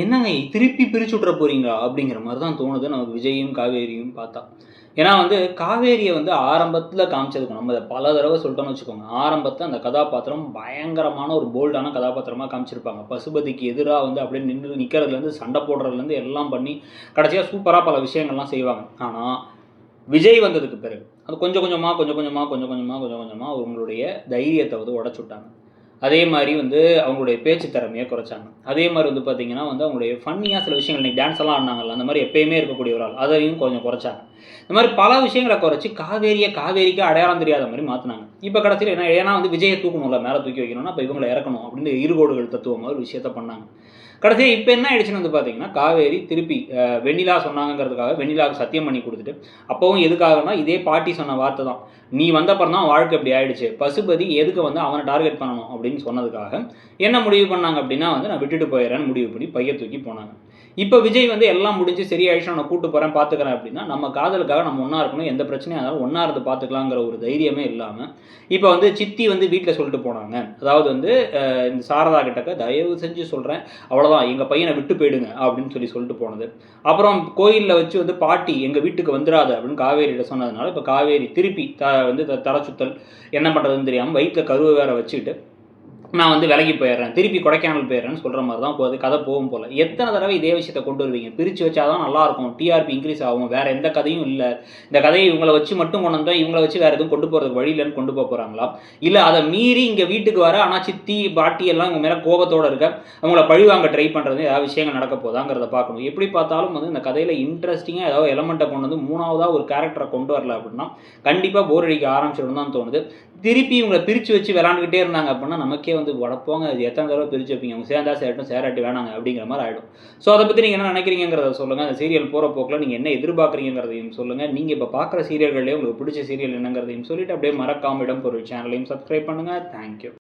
என்னங்க திருப்பி பிரிச்சு விட்ற போறீங்களா? அப்படிங்கிற மாதிரி தான் தோணுது. நம்ம விஜயும் காவேரியும் பார்த்தா. ஏன்னா வந்து காவேரியை வந்து ஆரம்பத்தில் காமிச்சதுக்கு நம்ம அதை பல தடவை சொல்லிட்டோம்னு வச்சுக்கோங்க. ஆரம்பத்தில் அந்த கதாபாத்திரம் பயங்கரமான ஒரு போல்டான கதாபாத்திரமாக காமிச்சிருப்பாங்க. பசுபதிக்கு எதிராக வந்து அப்படியே நின்று நிற்கிறதுலேருந்து சண்டை போடுறதுலேருந்து எல்லாம் பண்ணி கடைசியாக சூப்பராக பல விஷயங்கள்லாம் செய்வாங்க. ஆனால் விஜய் வந்ததுக்கு பிறகு அது கொஞ்சம் கொஞ்சமாக கொஞ்சம் கொஞ்சமாக கொஞ்சம் கொஞ்சமாக கொஞ்சம் கொஞ்சமாக அவங்களுடைய தைரியத்தை வந்து உடச்சுட்டாங்க அதே மாதிரி வந்து அவங்களுடைய பேச்சு திறமையை குறைச்சாங்க. அதே மாதிரி வந்து பார்த்தீங்கன்னா வந்து அவங்களுடைய ஃபன்னியாக சில விஷயங்கள் இன்றைக்கி டான்ஸ் எல்லாம் ஆடினாங்கல்ல அந்த மாதிரி எப்பயுமே இருக்கக்கூடிய ஒரு ஆள். அதையும் கொஞ்சம் குறைச்சாங்க. இந்த மாதிரி பல விஷயங்களை குறைச்சி காவேரியை காவேரிக்கு அடையாளம் தெரியாத மாதிரி மாற்றினாங்க இப்போ கடைசியில் என்ன ஏன்னா வந்து விஜயை தூக்கணும்ல மேலே தூக்கி வைக்கணும்னா இப்போ இவங்களை இறக்கணும் அப்படின்னு இருகோடுகள் தத்துவம் மாதிரி விஷயத்த பண்ணாங்க. கடைசியாக இப்போ என்ன ஆயிடுச்சுன்னு வந்து பார்த்தீங்கன்னா காவேரி திருப்பி வெண்ணிலா சொன்னாங்கிறதுக்காக வெண்ணிலாவுக்கு சத்தியம் பண்ணி கொடுத்துட்டு அப்போவும் எதுக்காகனா இதே பாட்டி சொன்ன வார்த்தை தான். நீ வந்தப்பறம் தான் வாழ்க்கை இப்படி ஆயிடுச்சு. பசுபதி எதுக்கு வந்து அவனை டார்கெட் பண்ணணும் அப்படின்னு சொன்னதுக்காக என்ன முடிவு பண்ணாங்க அப்படின்னா வந்து நான் விட்டுட்டு போயிடுறேன்னு முடிவு பண்ணி பைய தூக்கி போனாங்க. இப்போ விஜய் வந்து எல்லாம் முடிஞ்சு சரியாயிடுச்சு நான் கூட்டு போகிறேன் பார்த்துக்கிறேன் அப்படின்னா நம்ம காதலுக்காக நம்ம ஒன்றா இருக்கணும். எந்த பிரச்சனையும் இருந்தாலும் ஒன்றா இருந்து பார்த்துக்கலாங்கிற ஒரு தைரியமே இல்லாமல் இப்போ வந்து சித்தி வந்து வீட்டில் சொல்லிட்டு போனாங்க. அதாவது வந்து இந்த சாரதா கிட்டக்க தயவு செஞ்சு சொல்கிறேன் அவ்வளோதான் எங்கள் பையனை விட்டு போயிடுங்க அப்படின்னு சொல்லி சொல்லிட்டு போனது. அப்புறம் கோயிலில் வச்சு வந்து பாட்டி எங்கள் வீட்டுக்கு வந்துடாது அப்படின்னு காவேரியிட்ட சொன்னதுனால இப்போ காவேரி திருப்பி த வந்து த- சுத்தல் என்ன பண்ணுறதுன்னு தெரியாமல் வயிற்றில் கருவை வேற வச்சுக்கிட்டு நான் வந்து விலகி போயிடுறேன். திருப்பி கொடைக்கானல் போயிடுறேன்னு சொல்கிற மாதிரி தான் போகுது. கதை போகும் போல். எத்தனை தடவை இதே விஷயத்தை கொண்டு வருவீங்க? பிரித்து வச்சாதான் நல்லாயிருக்கும் டிஆர்பி இன்க்ரீஸ் ஆகும். வேறு எந்த கதையும் இல்லை. இந்த கதையை இவங்களை வச்சு மட்டும் கொண்டு வந்தோம் இவங்களை வச்சு வேறு எதுவும் கொண்டு போகிறதுக்கு வழி இல்லைன்னு கொண்டு போக போகிறாங்களா இல்லை அதை மீறி இங்கே வீட்டுக்கு வர ஆனால் சித்தி பாட்டி எல்லாம் உங்கள் மேலே கோபத்தோடு இருக்க அவங்கள பழிவாங்க ட்ரை பண்ணுறது ஏதாவது விஷயங்கள் நடக்க போதாங்கிறத பார்க்கணும். எப்படி பார்த்தாலும் வந்து இந்த கதையில் இன்ட்ரெஸ்டிங்காக ஏதாவது எலமெண்ட்டை கொண்டு வந்து மூணாவதாக ஒரு கேரக்டரை கொண்டு வரல அப்படின்னா கண்டிப்பாக போர் அடிக்க ஆரம்பிச்சிடும் தான் தோணுது. திருப்பி இவங்களை பிரித்து வச்சு விளாண்டுக்கிட்டே இருந்தாங்க அப்படின்னா நமக்கே வந்து உடப்போங்க அது எத்தனை தடவை பிரித்து வைப்பீங்க. அவங்க சேர்ந்தா சேரட்டும் சேராட்டி வேணாங்க அப்படிங்கிற மாதிரி ஆகிடும் ஸோ அதை பற்றி நீங்கள் என்ன நினைக்கிறீங்கிறத சொல்லுங்கள் அந்த சீரியல் போகிற போக்கில் நீங்கள் என்ன எதிர்பார்க்குறீங்கிறதையும் சொல்லுங்கள் நீங்கள் இப்போ பார்க்குற சீரியல்களே உங்களுக்கு பிடிச்ச சீரியல் என்னங்கிறதையும் சொல்லிட்டு அப்படியே மறக்காமிடம் பொருள் சேனலையும் சப்ஸ்கிரைப் பண்ணுங்கள் தேங்க்யூ